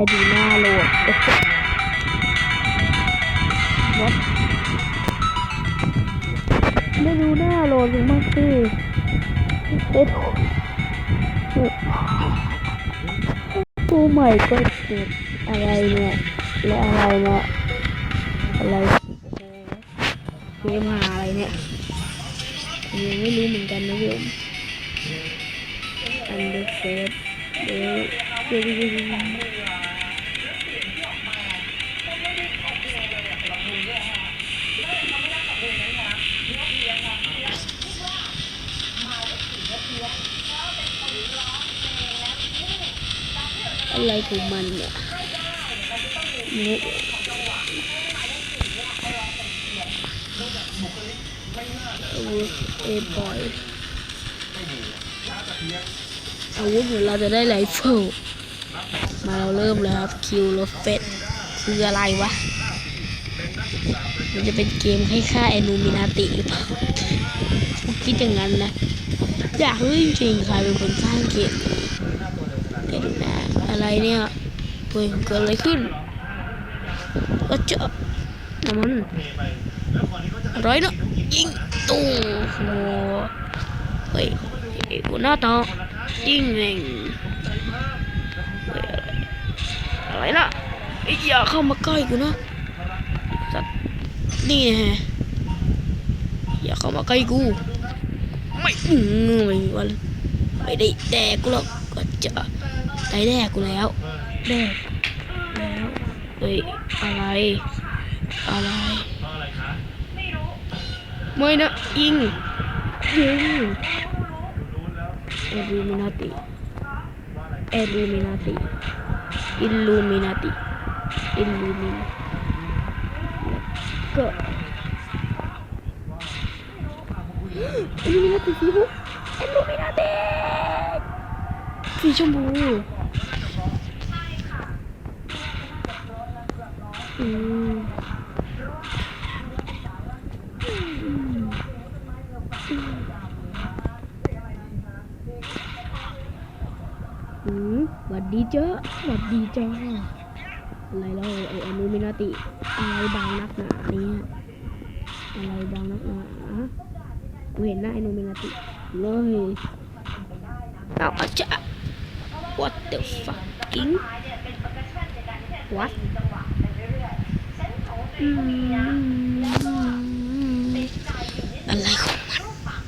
ให้ดูหน้าโหลดวัดไม่ดูหน้าโหลดมากสิเอ็ดโอ้ไม่ก็เจ็บอะไรเนี่ยและอะไรเนี่ยอะไรเกมหาอะไรเนี่ยยังไม่รู้เหมือนกันนะโยมอันเดอร์เฟสเดี๋ยวเดี๋ยวเดี๋ยวเดี๋ยว อะไรของมันเนี่ยนี่ยอาวุธเอบอยอาวุธเหมือนเราจะได้ไรเฟิลมาเราเริ่มแล้วครับคิวรเฟสคืออะไรวะ มันจะเป็นเกมให้ฆ่าแอนูมินาติหรือเปล่าผมคิดอย่างนั้นนะ อยากรู้จริงๆใครเป็นคนสร้างเกมเดี๋ยวดูนะ อะไรเนี่ยเฮ้ยเกิดอะไรขึ้นก็เจอน้ำมันอะไรเนาะยิงตู้โอ้เฮ้ยไอ้หัวหน้าต่อยิงเองอะไรนะไอ้อย่าเข้ามาใกล้กูนะสัตว์นี่ฮะอย่าเข้ามาใกล้กู ไม่อืมไม่วันไม่ได้แดกกูหรอกก็จะ ได้แดกกูแล้วแดกแล้วเฮ้ยอะไร อะไร ไม่นะยิงยิงเอลูมินาติเอลูมินาติอิลลูมินาติอิลลูมินก็อิลลูมินาติสีชมพูอิลลูมินาติสีชมพู หวัดดีเจ้าหวัดดีเจ้าอะไรแล้วไอ้อนูมินาติ อะไรบางนักหนาเนี่ยอะไรบางนักหนากูเห็นหน้าไอ้อนูมินาติเลยเอาอาจจะ what the fucking what อะไรของมัน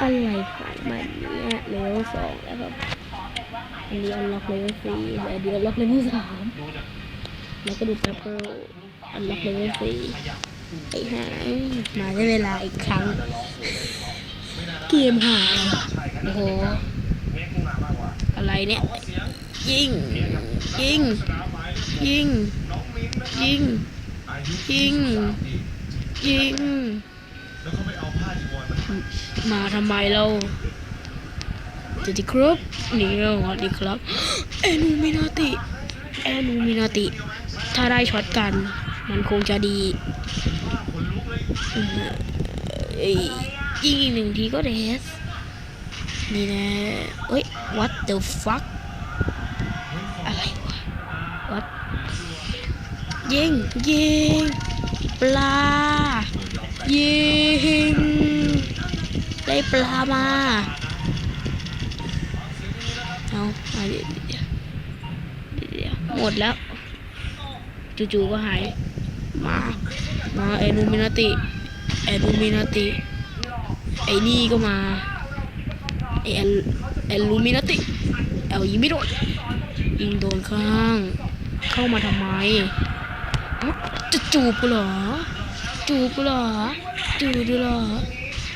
อะไรของมันเนี่ยเลเวลสองแล้วครับอันนี้อันล็อกเลเวลสี่แต่เดี๋ยวล็อกเลเวลสามแล้วก็ดูแป๊บเปิลอันล็อกเลเวลสี่ไอ้ห่ามาได้เวลาอีกครั้ง เกมหาโอ้โหอะไรเนี่ย ยิง ยิง ยิง ยิง ยิง ยิง มาทำไมเราสวัสดีครับนี่เราสวัสดีครับแอนูมินาติแอนูมินาติ ถ้าได้ช็อตกัน มันคงจะดียิงอีกหนึ่งทีก็เดสนี่นะเอ้ย what the fuck what ยิงยิงปลา ยิง ได้ปลามาเอาเอาเดี๋ยวเดี๋ยวเดี๋ยวหมดแล้ว จู่ๆก็หาย มา มาเอนูมินาติเอนูมินาติ ไอ้นี่ก็มาไอเอลเอลูมินาติ เอลยิงไม่โดนยิงโดนข้าง เข้ามาทำไม จะจูบกูเหรอ จูบกูเหรอ จูบดูเหรอ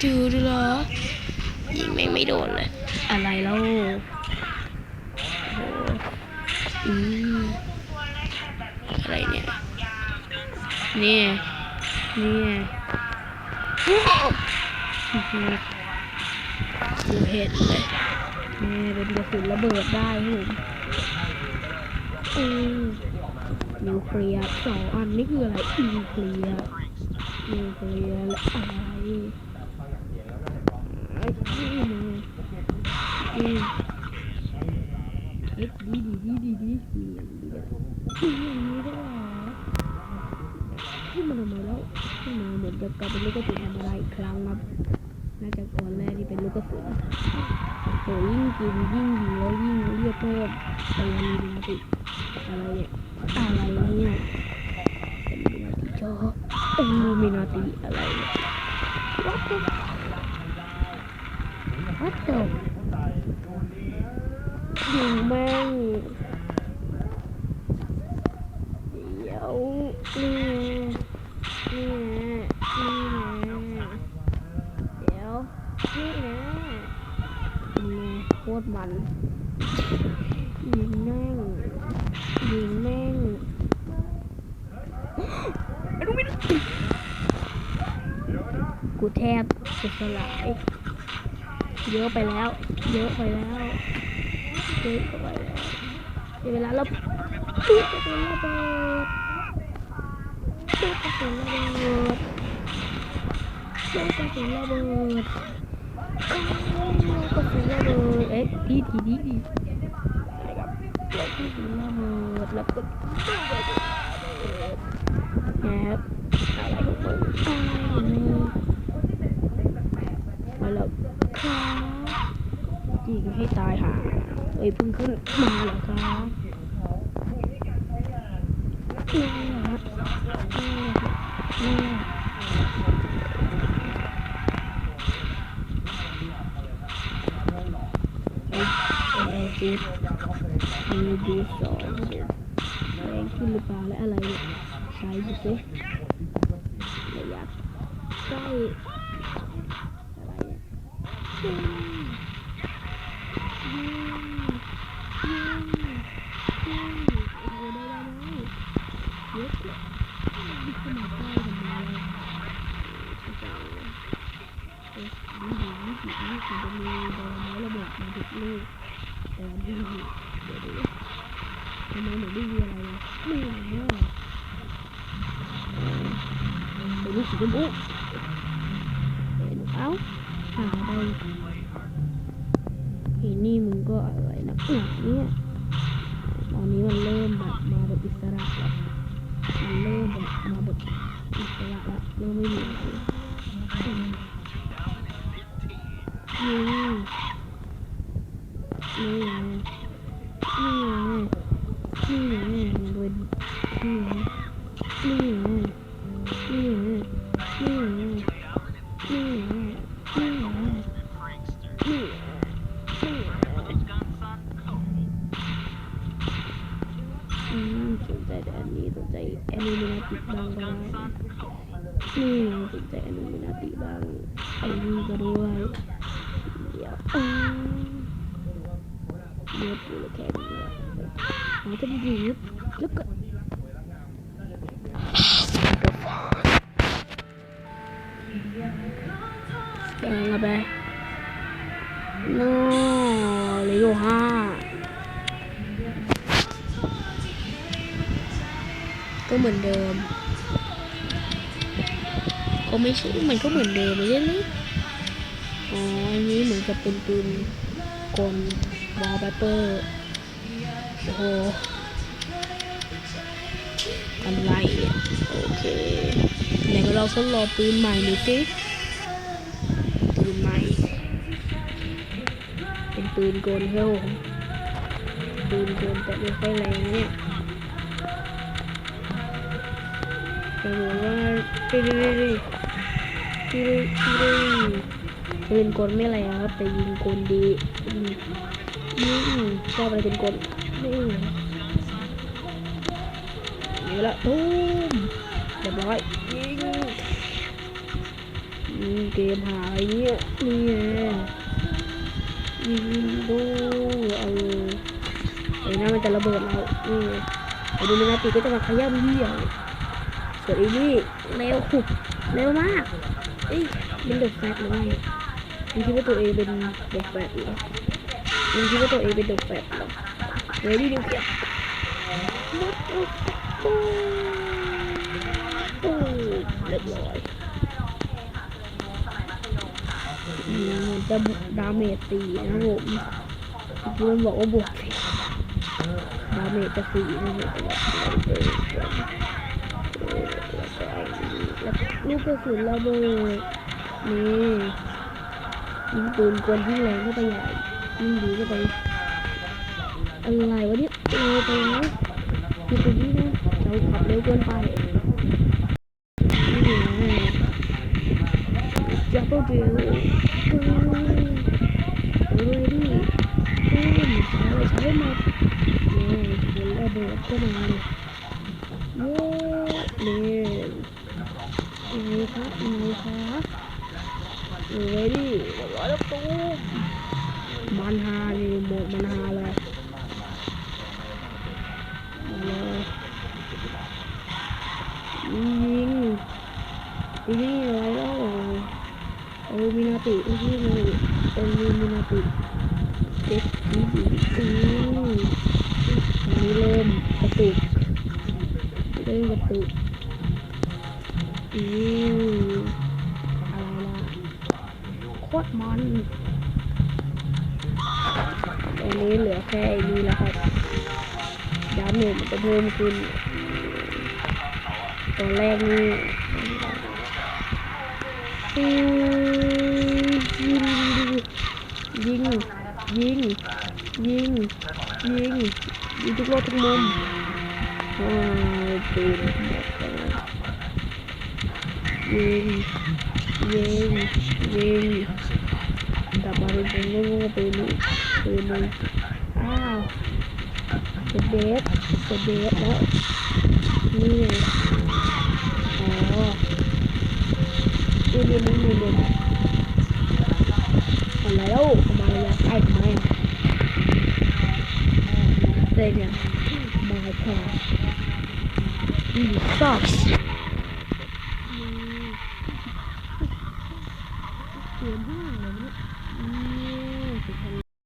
จูบดูเหรอยิงไม่งไม่โดนเลย อะไรแล้วโอ้โหอืมอะไรเนี่ยเนี่ยเนี่ยอื้อหือดูเห็นเลยนี่เป็นกระสุนระเบิดได้ครับผม อืนิวเคลียร์สองอันนี่คืออะไรนิวเคลียร์นิวเคลียร์อะไรไอ้ที่นี่อืมเอ็กดีดีดีดีดีดีอย่างนี้ได้หรอที่มันออกมาแล้วที่มันเหมือนจะกลายเป็นลูกกระสุนธรรมดาอีกครั้งครับ ตอนแรกที่เป็นลูกกระสุนโหยิ่งกินยิ่งดีแล้วยิ่งเลือดเพิ่มไปมีนาติอะไรเนี่ยอะไรเนี่ยเป็นมินาติชอบเป็นมินาติอะไรเนี่ย What the What the ยิงแม่งเดี๋ยวนี่ไงนี่ไงนี่ไงเดี๋ยวนี่ไงนี่ไง โคตรมันยิงแม่งยิงแม่งไอ้ลูกไม่ได้กูแทบจะสลาย เยอะไปแล้ว เยอะไปแล้วเยอะไปแล้วเดี๋ยวเวลาเราปุ๊บกระสุนระเบิดปุ๊บกระสุนระเบิดปุ๊บกระสุนระเปุ๊บกระสุนระเบิด เอ๊ะดีดีดีดีอะครับสุนระเบิดแล้วก็ปุ๊บกระสุนะเบิดนะครับอะไรของมึงอะไรของมึงมาแล้วครับยิงให้ตายหาเอ้ยพิ่งขึ้นมาเหรอครับนี่เหรอนี่นี่เอ้ยเอ้ย ดูมีดูสองแรงขึ้นหรือเปล่าและอะไรเนี่ยใช้ดูสิระยะใกล้อะไรเนี่ยอืม ทำไมหนูไม่มีอะไรเลยไม่มีอะไรเป็นลูกสีชมพูเป็นเอาหาไปเห็นนี่มึงก็อะไรนะหนาเนี่ยตอนนี้มันเริ่มแบบมาแบบอิสระแล้วมันเริ่มแบบมาแบบอิสระแล้วเริ่มไม่มีอะไร อืมสนใจแต่อันนี้สนใจแอนิเมนาติบ้างก็ได้นี่สนใจแอนิเมนาติบ้างไอ้นี่ก็ด้วยเดี๋ยวเลือดกูเหลยแค่นี้แล้วเราจะยืดแล้วก็แกงเอาไปโน่เลืออยู่ห้า ก็เหมือนเดิมก็ไม่ใช่มันก็เหมือนเดิมไม่ใช่หรืออ๋ออันนี้เหมือนกับเป็นปืนกลวอลเปเปอร์โอ้โหอะไรอะโอเคไหนก็เราทดลองปืนใหม่หน่อยสิปืนใหม่ เป็นปืนกลเฮลปืนกลแต่ไม่ค่อยแรงเนี่ย แต่บอกว่าดิดิดิดิดิดิดิปืนกลไม่แรครับแต่ยิงกลดีอืมชอบอะไรเป็นกลนี่นี่ละตูมเรียบร้อยยิงยิงเกมหาอะไรเนี่ยนี่ไงยิงดูเอาไอ้นั่นมันจะระเบิดเรานี่ไอ้ดูมินาติก็จะมาขย้ำเยี่ย ส่วนไอ้นี่เร็วขุดเร็วมากเอ้ยเป็นเดอะแฟตหรือไงมันคิดว่าตัวเองเป็นเดอะแฟตเหรอมันคิดว่าตัวเองเป็นเดอะแฟตเหรอเรดี้นิวเคลียร์โอ้เรียบร้อยอืมมันจะดาเมจตีนะผมคือมันบอกว่าบวกดาเมจจะสี่นะผม ลูกกระสุนระเบิดนี่ยิงปืนกลที่แรงเข้าไปใหญ่ยิงดีเข้าไปอะไรวะเนี่ยเออไปแล้วคือตรงนี้นะเราขับเร็วเกินไป มันฮาเลยหมดมันฮาเลยยิงยิงนี่อะไรแล้วโอมินาติที่นี่โอมินาติเด็กดีดีอืมอันนี้เริ่มกระตุกเริ่มกระตุกอืมอะไรล่ะโคตรมัน อนนี้เหลือแค่ไอ้นี้แล้วครับดาเมจมันจะเพิ่มขึ้นตอนแรกนี่อืมยิงยิงยิงยิงยิงทุกรอบทุกมุมว้าปืนหมดแล้ยิงยิงยิงกลับมาเป็นปืนโง่ๆปืนนี้ ปืนนึงอ้าวจะเดฟจะเดฟแล้วนี่ไงอ๋อนี่นี่นี่นี่นี่มาแล้วมาแล้วไอ้ทำไมเด็กเนี่ย